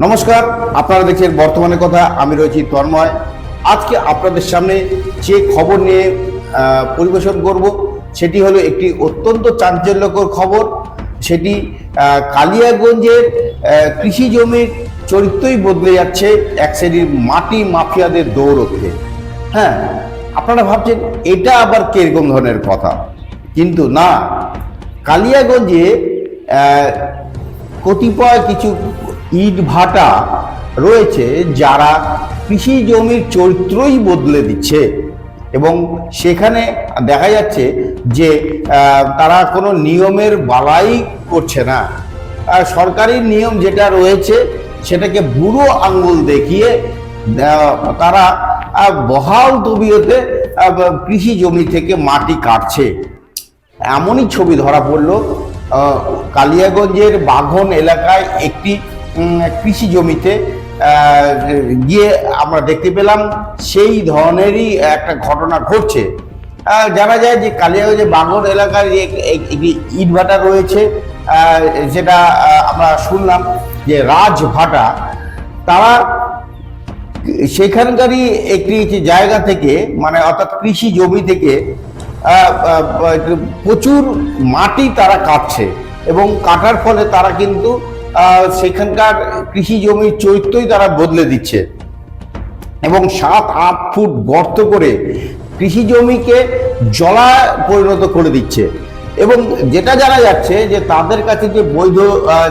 নমস্কার, আপনারা দেখছেন বর্তমানে কথা, আমি রয়েছি তন্ময়। আজকে আপনাদের সামনে যে খবর নিয়ে পরিবেশন করব, সেটি হলো একটি অত্যন্ত চাঞ্চল্যকর খবর। সেটি কালিয়াগঞ্জের কৃষি জমির চরিত্রই বদলে যাচ্ছে এক শ্রেণির মাটি মাফিয়াদের দৌড়তে হ্যাঁ আপনারা ভাবছেন, এটা আবার কীরকম ধরনের কথা? কিন্তু না। কালিয়াগঞ্জে কতিপয় কিছু ইট ভাটা রয়েছে যারা কৃষি জমির চরিত্রই বদলে দিচ্ছে। এবং সেখানে দেখা যাচ্ছে যে তারা কোনো নিয়মের বালাই করছে না। সরকারি নিয়ম যেটা রয়েছে, সেটাকে বুড়ো আঙ্গুল দেখিয়ে তারা বহাল তবিয়তে কৃষি জমি থেকে মাটি কাটছে। এমনই ছবি ধরা পড়ল কালিয়াগঞ্জের বাঘন এলাকায় একটি কৃষি জমিতে গিয়ে আমরা দেখতে পেলাম সেই ধরনেরই একটা ঘটনা ঘটছে। জানা যায় যে কালিয়াগঞ্জের বাঘন এলাকার ইটভাটা রয়েছে যেটা আমরা শুনলাম যে রাজভাটা, তারা সেখানকারই একটি জায়গা থেকে মানে অর্থাৎ কৃষি জমি থেকে প্রচুর মাটি তারা কাটছে এবং কাটার ফলে তারা কিন্তু সেখানকার কৃষি জমির চরিত্রই তারা বদলে দিচ্ছে। এবং সাত, আট ফুট গর্ত করে কৃষি জমিকে জলা পরিণত করে দিচ্ছে। এবং যেটা জানা যাচ্ছে যে তাদের কাছে যে বৈধ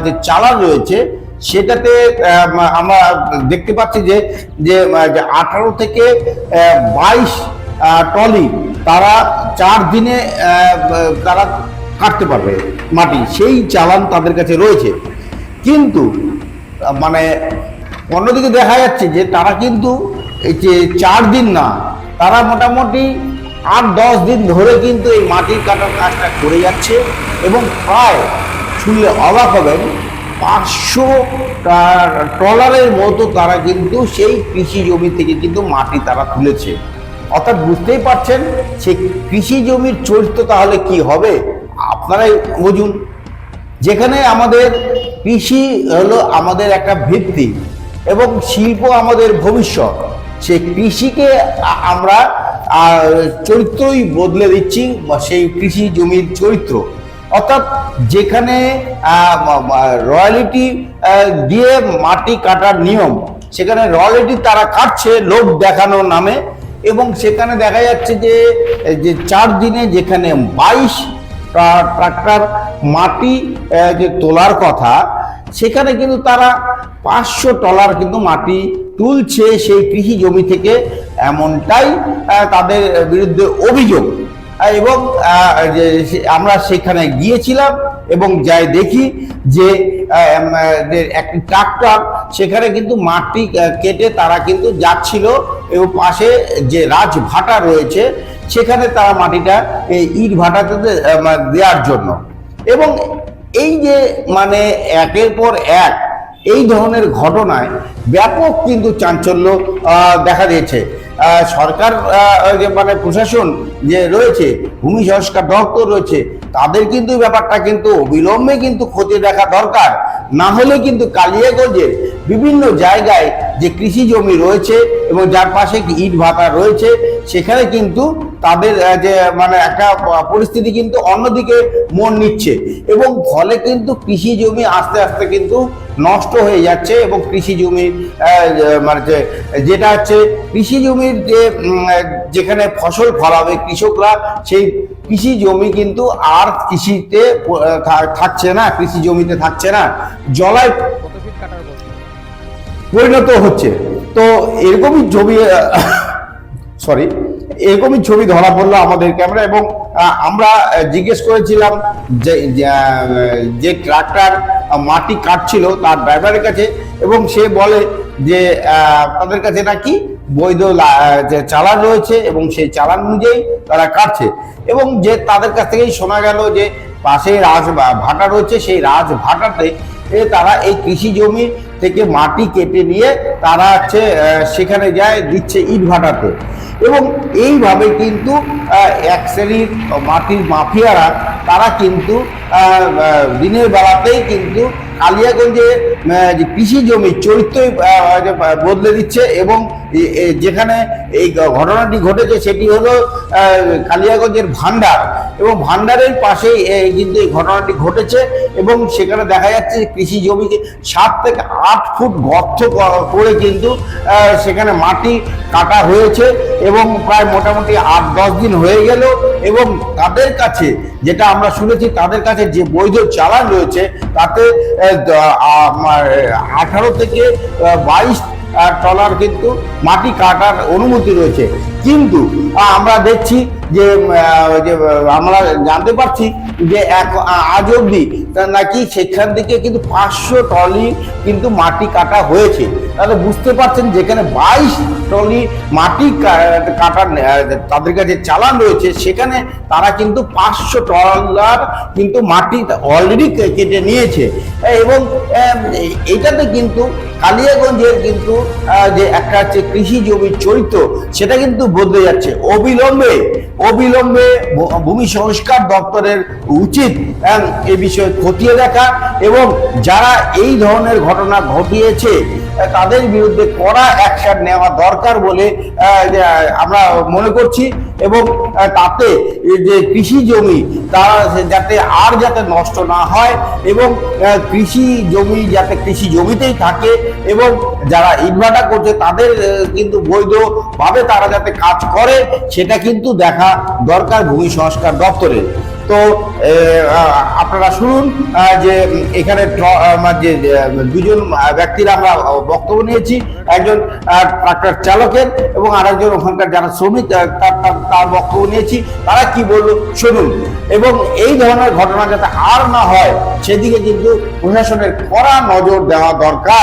যে চালান রয়েছে, সেটাতে আমরা দেখতে পাচ্ছি যে যে আঠারো থেকে বাইশ টলি তারা চার দিনে তারা কাটতে পারবে মাটি। সেই চালান তাদের কাছে রয়েছে। কিন্তু মানে অন্যদিকে দেখা যাচ্ছে যে তারা কিন্তু এই যে চার দিন না, তারা মোটামুটি আট, দশ দিন ধরে কিন্তু এই মাটির কাটার কাজটা করে যাচ্ছে এবং প্রায় শুনলে অবাক হবেন, পাঁচশো ট্রলারের মতো তারা কিন্তু সেই কৃষি জমি থেকে কিন্তু মাটি তারা তুলেছে। অর্থাৎ বুঝতেই পারছেন সেই কৃষি জমির চরিত্র তাহলে কি হবে? আপনারাই বুঝুন। যেখানে আমাদের কৃষি হলো আমাদের একটা ভিত্তি এবং শিল্প আমাদের ভবিষ্যৎ। সেই কৃষিকে আমরা চরিত্রই বদলে দিচ্ছি সেই কৃষি জমির চরিত্র। অর্থাৎ যেখানে রয়্যালিটি দিয়ে মাটি কাটার নিয়ম, সেখানে রয়্যালিটি তারা কাটছে লোক দেখানোর নামে এবং সেখানে দেখা যাচ্ছে যে যে চার দিনে যেখানে বাইশ ট্রাক্টর মাটি যে তোলার কথা, সেখানে কিন্তু তারা পাঁচশো টলার কিন্তু মাটি তুলছে সেই কৃষি জমি থেকে। এমনটাই তাদের বিরুদ্ধে অভিযোগ। এবং আমরা সেখানে গিয়েছিলাম এবং যাই দেখি যে একটি ট্রাক্টর, সেখানে কিন্তু মাটি কেটে তারা কিন্তু যাচ্ছিল এবং পাশে যে রাজভাটা রয়েছে, সেখানে তারা মাটিটা, এই ইট ভাটাতে দেওয়ার জন্য। এবং এই যে মানে একের পর এক এই ধরনের ঘটনায় ব্যাপক কিন্তু চাঞ্চল্য দেখা দিয়েছে। সরকার যে মানে প্রশাসন যে রয়েছে, ভূমি সংস্কার দপ্তর রয়েছে, তাদের কিন্তু ব্যাপারটা কিন্তু অবিলম্বে কিন্তু খতিয়ে দেখা দরকার। না হলে কিন্তু কালিয়াগঞ্জের বিভিন্ন জায়গায় যে কৃষি জমি রয়েছে এবং যার পাশে ইট ভাটা রয়েছে, সেখানে কিন্তু তাদের যে মানে একটা পরিস্থিতি কিন্তু অন্যদিকে মন নিচ্ছে এবং ফলে কিন্তু কৃষি জমি আস্তে আস্তে কিন্তু নষ্ট হয়ে যাচ্ছে এবং কৃষি জমি মানে যেটা হচ্ছে কৃষি জমির যে যেখানে ফসল ফলাবে কৃষকরা, সেই কৃষি জমি কিন্তু আর কৃষিতে থাকছে না কৃষি জমিতে থাকছে না। জলায় পরিণত হচ্ছে। তো এরকমই ছবি সরি এরকমই ছবি ধরা পড়ল আমাদের ক্যামেরা এবং আমরা জিজ্ঞেস করেছিলাম যে যে, ট্রাক্টর মাটি কাটছিল তার ড্রাইভারের কাছে এবং সে বলে যে তাদের কাছে নাকি বৈধ যে চালান রয়েছে এবং সেই চালান অনুযায়ী তারা কাটছে। এবং যে তাদের কাছ থেকেই শোনা গেল যে পাশে রাজ ভাটা রয়েছে, সেই রাজ ভাটাতে তারা এই কৃষি জমি থেকে মাটি কেটে নিয়ে তারা হচ্ছে সেখানে যায়, দিচ্ছে ইট ভাটাতে। এবং এইভাবে কিন্তু এক শ্রেণির মাটির মাফিয়ারা, তারা কিন্তু দিনের বেলাতেই কিন্তু কালিয়াগঞ্জে কৃষি জমি চরিত্রই বদলে দিচ্ছে এবং যেখানে এই ঘটনাটি ঘটেছে সেটি হলো কালিয়াগঞ্জের ভান্ডার। এবং ভান্ডারের পাশেই কিন্তু এই ঘটনাটি ঘটেছে এবং সেখানে দেখা যাচ্ছে কৃষি জমিকে সাত থেকে আট ফুট গর্ত করে কিন্তু সেখানে মাটি কাটা হয়েছে এবং প্রায় মোটামুটি আট, দশ দিন হয়ে গেল এবং তাদের কাছে যেটা আমরা শুনেছি, তাদের কাছে যে বৈধ চালান রয়েছে, তাতে আঠারো থেকে বাইশ টলার কিন্তু মাটি কাটার অনুমতি রয়েছে। কিন্তু আমরা দেখছি যে আমরা জানতে পারছি যে এক আজ অবধি তা নাকি সেখান থেকে কিন্তু পাঁচশো টলি কিন্তু মাটি কাটা হয়েছে। তাহলে বুঝতে পারছেন যেখানে বাইশ টলি মাটি কাটার তাদের কাছে চালান রয়েছে, সেখানে তারা কিন্তু পাঁচশো টলার কিন্তু মাটি অলরেডি কেটে নিয়েছে। এবং এটাতে কিন্তু কালিয়াগঞ্জের কিন্তু যে একটা হচ্ছে কৃষি জমির চরিত্র, সেটা কিন্তু বদলে যাচ্ছে। অবিলম্বে অবিলম্বে ভূমি সংস্কার দপ্তরের উচিত এ বিষয়ে খতিয়ে দেখা এবং যারা এই ধরনের ঘটনা ঘটিয়েছে তাদের বিরুদ্ধে কড়া অ্যাকশন নেওয়া দরকার বলে আমরা মনে করছি। এবং তাতে যে কৃষি জমি তারা যাতে আর যাতে নষ্ট না হয় এবং কৃষি জমি যাতে কৃষি জমিতেই থাকে এবং যারা ইনভার্টার করছে, তাদের কিন্তু বৈধভাবে তারা যাতে কাজ করে, সেটা কিন্তু দেখা দরকার ভূমি সংস্কার দপ্তরের। তো আপনারা শুনুন যে এখানে যে দুজন ব্যক্তির আমরা বক্তব্য নিয়েছি। একজন ট্রাক্টর চালকের এবং আরেকজন ওখানকার যারা শ্রমিক তার বক্তব্য নিয়েছি। তারা কি বলল? শুনুন। এবং এই ধরনের ঘটনা যাতে আর না হয়, সেদিকে কিন্তু প্রশাসনের কড়া নজর দেওয়া দরকার।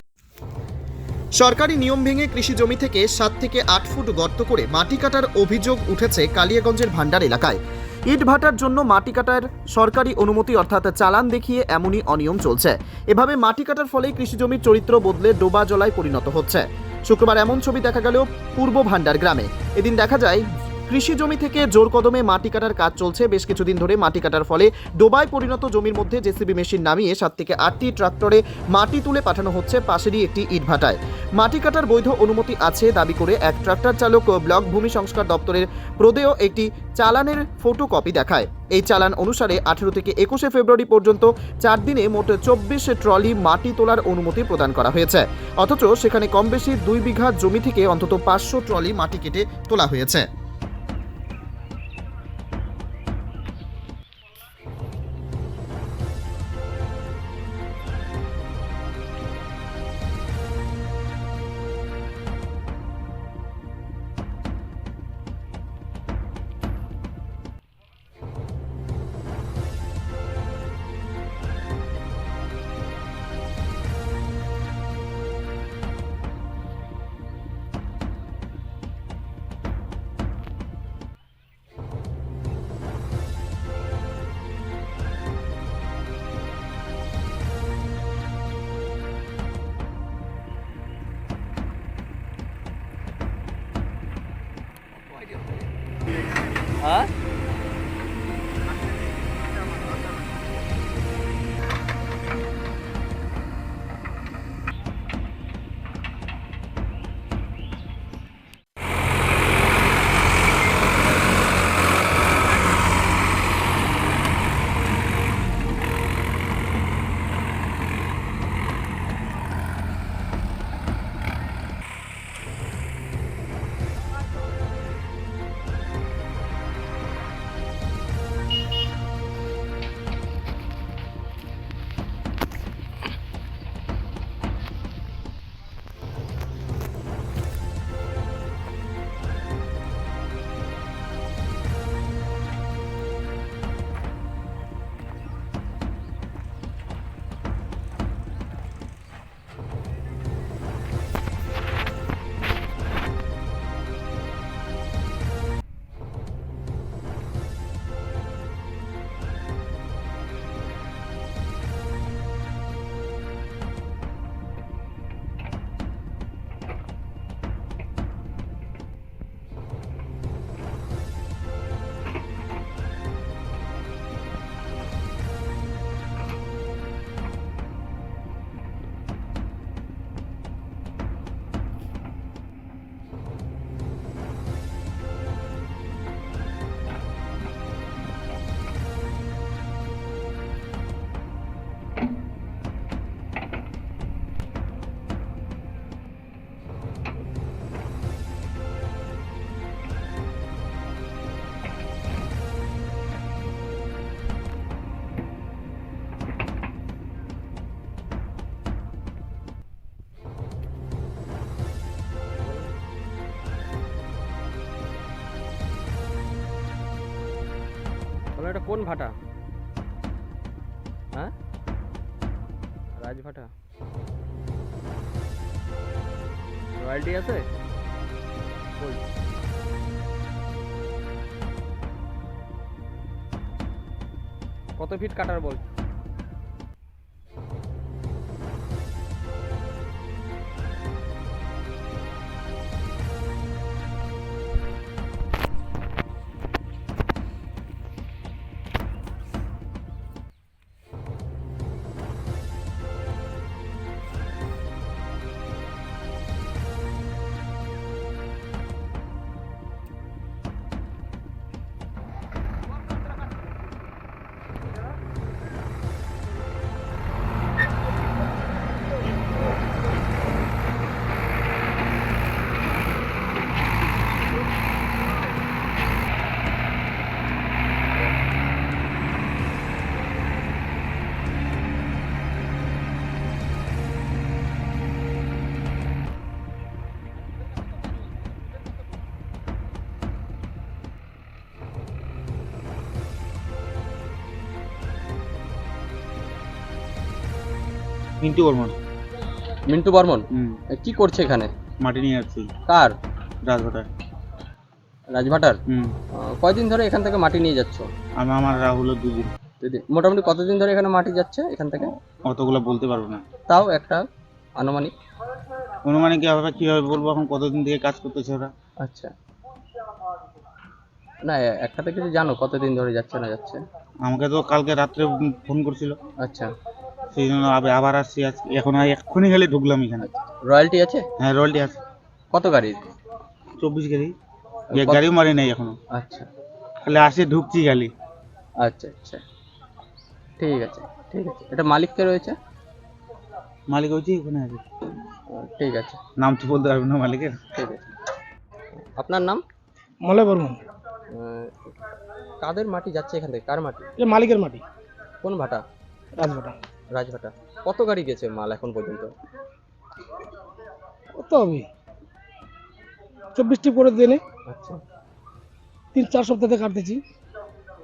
সরকারি নিয়ম ভেঙে কৃষি জমি থেকে সাত থেকে আট ফুট গর্ত করে মাটি কাটার অভিযোগ উঠেছে কালিয়াগঞ্জের ভান্ডার এলাকায়। ইট ভাটার জন্য মাটি কাটার সরকারি অনুমতি অর্থাৎ চালান দেখিয়ে এমনই অনিয়ম চলছে। এভাবে মাটি কাটার ফলে কৃষিজমির চরিত্র বদলে ডোবা জলায় পরিণত হচ্ছে। শুক্রবার এমন ছবি দেখা গেল পূর্ব ভান্ডার গ্রামে। এদিন দেখা যায় কৃষি জমি থেকে জোর কদমে মাটি কাটার কাজ চলছে। বেশ কিছুদিন ধরে মাটি কাটার ফলে ডোবায় পরিণত জমির মধ্যে জেসিবি মেশিন নামিয়ে সাত থেকে আটটি ট্রাক্টরে মাটি তুলে পাঠানো হচ্ছে পাশেরই একটি ইটভাটায়। মাটি কাটার বৈধ অনুমতি আছে দাবি করে এক ট্রাক্টর চালক ব্লক ভূমি সংস্কার দপ্তরের প্রদেয় একটি চালানের ফটোকপি দেখায়। এই চালান অনুসারে আঠেরো থেকে একুশে ফেব্রুয়ারি পর্যন্ত চার দিনে মোট চব্বিশ ট্রলি মাটি তোলার অনুমতি প্রদান করা হয়েছে। অথচ সেখানে কম বেশি দুই বিঘা জমি থেকে অন্তত পাঁচশো ট্রলি মাটি কেটে তোলা হয়েছে। এটা কোন ভাটা? হ্যাঁ? রাজভাটা রয়্যালটি আছে? কত ফিট কাটার বল? মিন্টু বর্মন। মিন্টু বর্মন? হুম। কি করছে এখানে? মাটি নিয়ে যাচ্ছি। কার? রাজভাটার রাজভাটার? হুম। কয়দিন ধরে এখান থেকে মাটি নিয়ে যাচ্ছ? আমি আমার রাহুল দুদিন। দিদি মোটামুটি কতদিন ধরে এখানে মাটি যাচ্ছে এখান থেকে? অতগুলো বলতে পারব না। তাও একটা আনুমানিক। অনুমানে কীভাবে কীভাবে বলব এখন কতদিন থেকে কাজ করতেছে ওরা? আচ্ছা। না একটা থেকে যদি জানো কতদিন ধরে যাচ্ছে না যাচ্ছে। আমাকে তো কালকে রাত্রে ফোন করছিল। আচ্ছা। সেই জন্য আবার আবার আসছি আজকে। এখন আর এক্ষুনি গেলে ঢুকলাম এখানে। রয়্যালটি আছে? হ্যাঁ রোলটি আছে। কত গাড়ির চব্বিশ গাড়ি। এক কত- গাড়িও মারি নাই এখনও। আচ্ছা। খালি আসে ঢুকছি খালি। আচ্ছা আচ্ছা। ঠিক আছে ঠিক আছে। এটা মালিক কে রয়েছে? মালিক হচ্ছে ওখানে আছে। ঠিক আছে। নাম তো বলতে পারব না মালিকের। ঠিক আছে। আপনার নাম? মলয় বর্মন। আহ, কাদের মাটি যাচ্ছে এখান থেকে? কার মাটি? এটা মালিকের মাটি। কোন ভাটা? রাজভাটা। রাজভাটা কত গাড়ি গেছে মাল এখন পর্যন্ত? কত হবে? চব্বিশটি করে দিনে। আচ্ছা। তিন চার সপ্তাহ কাটতেছি।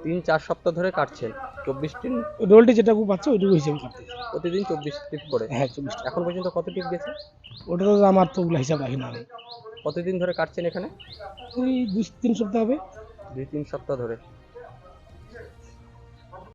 তিন চার সপ্তাহ ধরে কাটছেন। চব্বিশ টিন রোলটি যেটুকু পাচ্ছে ওইটুকু হিসেবে কাটতেছি। প্রতিদিন চব্বিশ টিপ করে হ্যাঁ চব্বিশটা। এখন পর্যন্ত কত টিপ গেছে? ওটা তো আমার তো ওগুলো হিসাব রাখি না আমি। কতদিন ধরে কাটছেন এখানে? ওই দুই তিন সপ্তাহ হবে। দুই তিন সপ্তাহ ধরে।